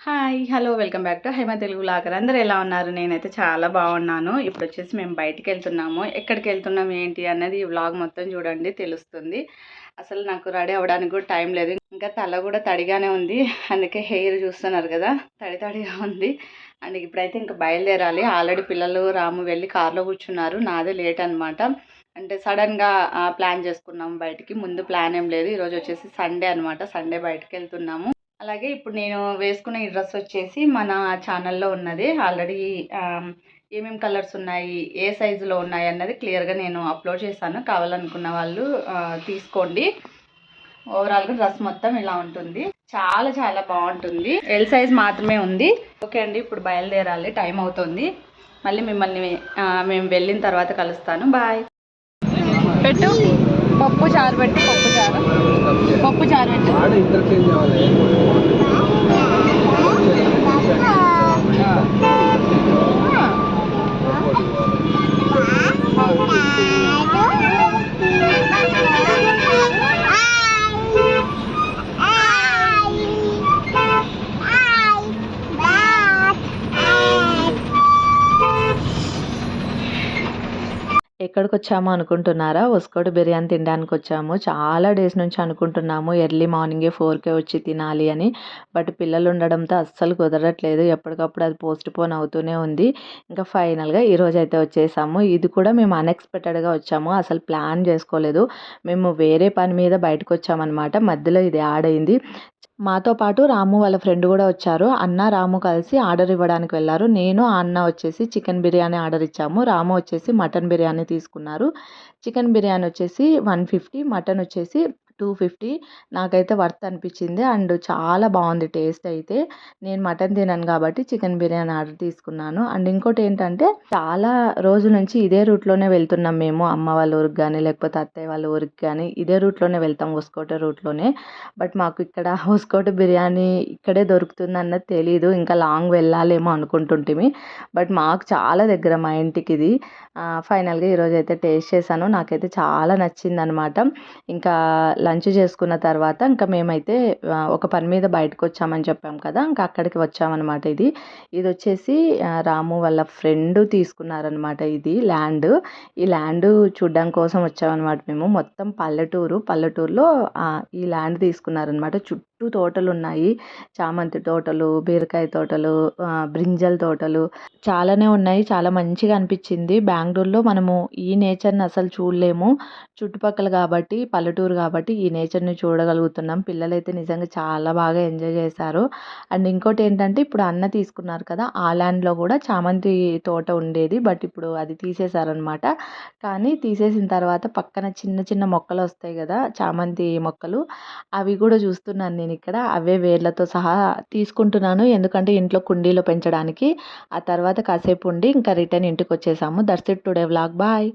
Hi hello welcome back to Haima Telugu vlogger అందరూ ఎలా ఉన్నారు? నేనైతే చాలా బాగున్నాను. ఇప్పుడు వచ్చేసి మేము బయటికి వెళ్తున్నాము ఎక్కడికి వెళ్తున్నాం ఏంటి అన్నది ఈ వ్లాగ్ మొత్తం చూడండి తెలుస్తుంది. అసలు నాకు రెడీ అవ్వడానికి కూడా టైం లేదు. ఇంకా తల కూడా తడిగానే ఉంది. అందుకే హెయిర్ చూస్తున్నారు కదా తడి తడిగా ఉంది. అండ్ ఇప్పుడైతే ఇంకా బయలుదేరాలి. ఆల్రెడీ పిల్లలు రాము వెళ్ళి కార్లో కూర్చున్నారు. నాదే లేట్ అనమాట అంటే సడన్గా ప్లాన్ చేసుకున్నాము బయటికి. ముందు ప్లాన్ ఏం లేదు. ఈరోజు వచ్చేసి సండే అనమాట సండే బయటకు వెళ్తున్నాము అలాగే ఇప్పుడు నేను వేసుకున్న ఈ డ్రెస్ వచ్చేసి మన ఛానల్లో ఉన్నది. ఆల్రెడీ ఏమేమి కలర్స్ ఉన్నాయి ఏ సైజులో ఉన్నాయి అన్నది క్లియర్గా నేను అప్లోడ్ చేశాను. కావాలనుకున్న వాళ్ళు తీసుకోండి. ఓవరాల్గా డ్రెస్ మొత్తం ఇలా ఉంటుంది. చాలా చాలా బాగుంటుంది. ఎల్ సైజ్ మాత్రమే ఉంది. ఓకే అండి ఇప్పుడు బయలుదేరాలి. టైం అవుతుంది. మళ్ళీ మిమ్మల్ని మేము వెళ్ళిన తర్వాత కలుస్తాను. బాయ్ పెట్టు. పప్పు చారు పెట్టు. పప్పు చారు. పప్పు చారు పెట్టు. इंटरचेंज आ रहा है। ఎక్కడికి వచ్చాము అనుకుంటున్నారా? ఒస్కోటి బిర్యానీ తినడానికి వచ్చాము చాలా డేస్ నుంచి అనుకుంటున్నాము ఎర్లీ మార్నింగే ఫోర్కే వచ్చి తినాలి అని. బట్ పిల్లలు ఉండడంతో అస్సలు కుదరట్లేదు. ఎప్పటికప్పుడు అది పోస్ట్ పోన్ అవుతూనే ఉంది. ఇంకా ఫైనల్గా ఈరోజు అయితే వచ్చేసాము. ఇది కూడా మేము అన్ఎక్స్పెక్టెడ్గా వచ్చాము. అసలు ప్లాన్ చేసుకోలేదు. మేము వేరే పని మీద బయటకు వచ్చామన్నమాట మధ్యలో ఇది యాడ్ అయింది. మాతో పాటు రాము వాళ్ళ ఫ్రెండ్ కూడా వచ్చారు. అన్న రాము కలిసి ఆర్డర్ ఇవ్వడానికి వెళ్ళారు. నేను అన్న వచ్చేసి చికెన్ బిర్యానీ ఆర్డర్ ఇచ్చాము. రాము వచ్చేసి మటన్ బిర్యానీ తీసుకున్నారు. చికెన్ బిర్యానీ వచ్చేసి వన్ ఫిఫ్టీ మటన్ వచ్చేసి టూ ఫిఫ్టీ నాకైతే వర్త్ అనిపించింది. అండ్ చాలా బాగుంది టేస్ట్ అయితే. నేను మటన్ తినను కాబట్టి చికెన్ బిర్యానీ ఆర్డర్ తీసుకున్నాను. అండ్ ఇంకోటి ఏంటంటే చాలా రోజుల నుంచి ఇదే రూట్లోనే వెళ్తున్నాం మేము. అమ్మ వాళ్ళ ఊరికి కానీ లేకపోతే అత్తయ్య వాళ్ళ ఊరికి కానీ ఇదే రూట్లోనే వెళ్తాం హోస్కోట రూట్లోనే. బట్ మాకు ఇక్కడ హోస్కోట బిర్యానీ ఇక్కడే దొరుకుతుంది అన్నది తెలీదు. ఇంకా లాంగ్ వెళ్ళాలేమో అనుకుంటుంటిమి. బట్ మాకు చాలా దగ్గర మా ఇంటికి ఇది. ఫైనల్గా ఈరోజు అయితే టేస్ట్ చేశాను. నాకైతే చాలా నచ్చింది అనమాట ఇంకా లంచ్ చేసుకున్న తర్వాత ఇంకా మేమైతే ఒక పని మీద బయటకు వచ్చామని చెప్పాం కదా ఇంకా అక్కడికి వచ్చామన్నమాట ఇది. ఇది వచ్చేసి రాము వాళ్ళ ఫ్రెండ్ తీసుకున్నారనమాట ఇది ల్యాండ్. ఈ ల్యాండ్ చూడడం కోసం వచ్చామన్నమాట మేము. మొత్తం పల్లెటూరు పల్లెటూరులో ఈ ల్యాండ్ తీసుకున్నారనమాట చుట్టూ చుట్టూ తోటలు ఉన్నాయి చామంతి తోటలు బీరకాయ తోటలు బ్రింజల్ తోటలు చాలానే ఉన్నాయి. చాలా మంచిగా అనిపించింది. బెంగళూరులో మనము ఈ నేచర్ని అసలు చూడలేము. చుట్టుపక్కల కాబట్టి పల్లెటూరు కాబట్టి ఈ నేచర్ని చూడగలుగుతున్నాం. పిల్లలైతే నిజంగా చాలా బాగా ఎంజాయ్ చేశారు. అండ్ ఇంకోటి ఏంటంటే ఇప్పుడు అన్న తీసుకున్నారు కదా ఆ ల్యాండ్లో కూడా చామంతి తోట ఉండేది. బట్ ఇప్పుడు అది తీసేశారనమాట. కానీ తీసేసిన తర్వాత పక్కన చిన్న చిన్న మొక్కలు వస్తాయి కదా చామంతి మొక్కలు అవి కూడా చూస్తున్నాను నేను ఇక్కడ అవే వేర్లతో సహా తీసుకుంటున్నాను. ఎందుకంటే ఇంట్లో కుండీలో పెంచడానికి. ఆ తర్వాత కాసేపు ఉండి ఇంకా రిటర్న్ ఇంటికి వచ్చేసాము that's it today vlog. Bye.